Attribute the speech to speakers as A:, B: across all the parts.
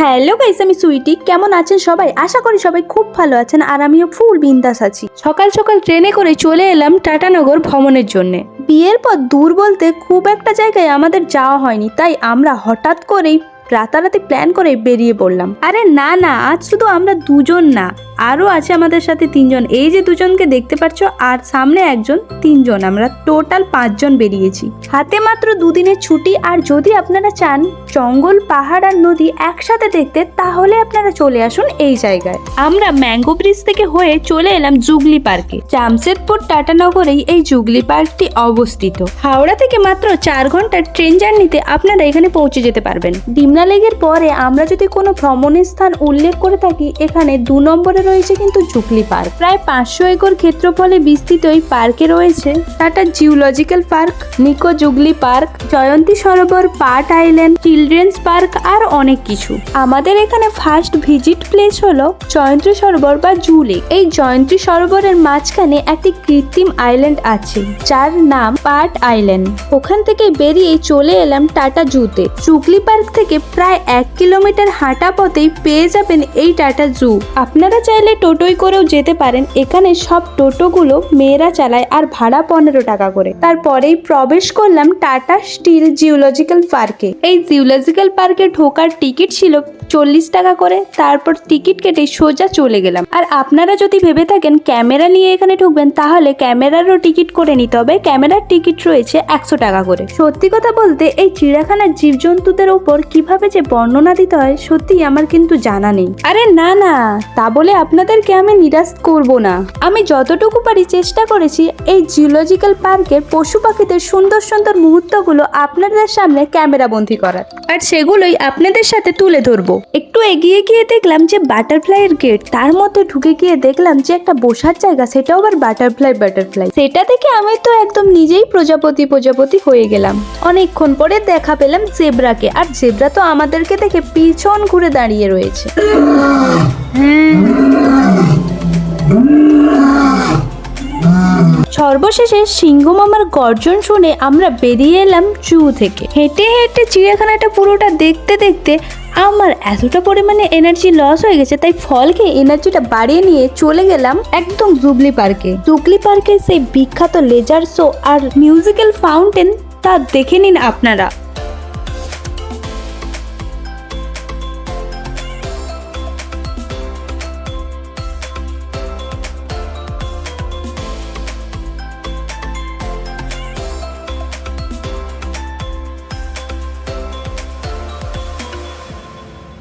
A: Hello guys, আমি সুইটি। কেমন আছেন সবাই? আশা করি সবাই খুব ভালো আছেন আর আমিও ফুল বিন্দাস আছি। সকাল সকাল ট্রেনে করে চলে এলাম টাটানগর ভ্রমণের জন্য। বিয়ের পর দূর বলতে খুব একটা জায়গায় আমাদের যাওয়া হয়নি, তাই আমরা হঠাৎ করেই রাতারাতি প্ল্যান করে বেরিয়ে পড়লাম। আরে না না, আজ শুধু আমরা দুজন না, আরও আছে আমাদের সাথে তিনজন। এই যে দুজনকে দেখতে পাচ্ছ, আর সামনে একজন, তিনজন, আমরা টোটাল পাঁচজন বেরিয়েছি। হাতে মাত্র দুদিনের ছুটি, আর যদি আপনারা চান জঙ্গল, পাহাড় আর নদী একসাথে দেখতে, তাহলে আপনারা চলে আসুন এই জায়গায়। আমরা ম্যাঙ্গো ব্রিজ থেকে হয়ে চলে এলাম জুগলি পার্কে। জামশেদপুর টাটানগরেই এই জুগলি পার্কটি অবস্থিত। হাওড়া থেকে মাত্র চার ঘণ্টার ট্রেন জার্নিতে আপনারা এখানে পৌঁছে যেতে পারবেন। ডিমনা লেগের পরে আমরা যদি কোনো ভ্রমণের স্থান উল্লেখ করে থাকি, এখানে দু নম্বরে রয়েছে কিন্তু জুগলি পার্ক। প্রায় পাঁচশো একর ক্ষেত্রফলে বিস্তৃত এই পার্কে রয়েছে। Tata geological park, Nicco jubilee park, Jayanti Sarovar, part island, children's park আর অনেক কিছু। আমাদের এখানে ফার্স্ট ভিজিট প্লেস হলো জয়ন্তী সরোবর বা জু লেক এই জয়ন্তী সরোবরের মাঝখানে একটি কৃত্রিম আইল্যান্ড আছে, যার নাম পার্ট আইল্যান্ড। ওখান থেকে বেরিয়ে চলে এলাম টাটা জুতে। জুগলি পার্ক থেকে প্রায় এক কিলোমিটার হাঁটা পথেই পেয়ে যাবেন এই টাটা জু। আপনারা চাইলে টোটোই করেও যেতে পারেন। এখানে সব টোটোগুলো মেয়েরা চালায় আর ভাড়া পনেরো টাকা করে। তারপরেই প্রবেশ করলাম টাটা স্টিল জিওলজিক্যাল পার্কে। এই জিওলজিক্যাল পার্কে ঢোকার টিকিট ছিল চল্লিশ টাকা করে। তারপর টিকিট কেটে সোজা চলে গেলাম। আর আপনারা যদি ভেবে থাকেন ক্যামেরা নিয়ে এখানে ঢুকবেন, তাহলে ক্যামেরারও টিকিট করে নিতে হবে। ক্যামেরার টিকিট রয়েছে একশো টাকা করে। সত্যি কথা বলতে এই চিড়িয়াখানার জীবজন্তুদের ওপর কীভাবে যে বর্ণনা দিতে হয় সত্যি আমার কিন্তু জানা নেই। আরে না না, তা বলে আপনাদেরকে আমি নিরাশ করব না। আমি যতটুকু পারি চেষ্টা করেছি এই জিওলজিক্যাল পার্কের পশু পাখিদের সুন্দর সুন্দর মুহূর্তগুলো আপনাদের সামনে ক্যামেরা বন্দি করার। আর সেগুলোই আপনাদের সাথে তুলে ধরবো। একটু এগিয়ে গিয়ে দেখলাম যে বাটারফ্লাইয়ের গেট তার মধ্যে ঢুকে গিয়ে দেখলাম যে একটা বসার জায়গা, সেটাও আবার বাটারফ্লাই বাটারফ্লাই সেটা থেকে আমি তো একদম নিজেই প্রজাপতি প্রজাপতি হয়ে গেলাম। অনেকক্ষণ পরে দেখা পেলাম জেব্রাকে আর জেব্রা তো আমাদেরকে দেখে পিছন ঘুরে দাঁড়িয়ে রয়েছে। সর্বশেষে সিংহ মামার গর্জন শুনে আমরা বেরিয়ে এলাম জু থেকে। হেঁটে হেঁটে চিড়িয়াখানাটা পুরোটা দেখতে দেখতে আমার এতটা পরিমাণে এনার্জি লস হয়ে গেছে, তাই ফলকে এনার্জিটা বাড়িয়ে নিয়ে চলে গেলাম একদম জুবলি পার্কে। জুবলি পার্কের সেই বিখ্যাত লেজার শো আর মিউজিক্যাল ফাউন্টেন তা দেখে নিন আপনারা।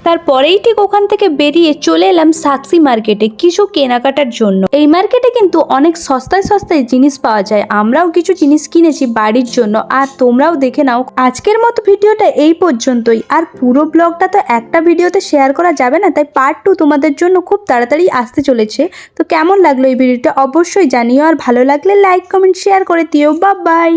A: তারপরেই ঠিক ওখান থেকে বেরিয়ে চলে এলাম সাকসি মার্কেটে কিছু কেনাকাটার জন্য। এই মার্কেটে কিন্তু অনেক সস্তায় সস্তায় জিনিস পাওয়া যায়। আমরাও কিছু জিনিস কিনেছি বাড়ির জন্য। আর তোমরাও দেখে নাও, আজকের মতো ভিডিওটা এই পর্যন্তই। আর পুরো ব্লগটা তো একটা ভিডিওতে শেয়ার করা যাবে না, তাই পার্ট টু তোমাদের জন্য খুব তাড়াতাড়ি আসতে চলেছে। তো কেমন লাগল এই ভিডিওটা অবশ্যই জানিও। আর ভালো লাগলে লাইক কমেন্ট শেয়ার করে দিও। বা বাই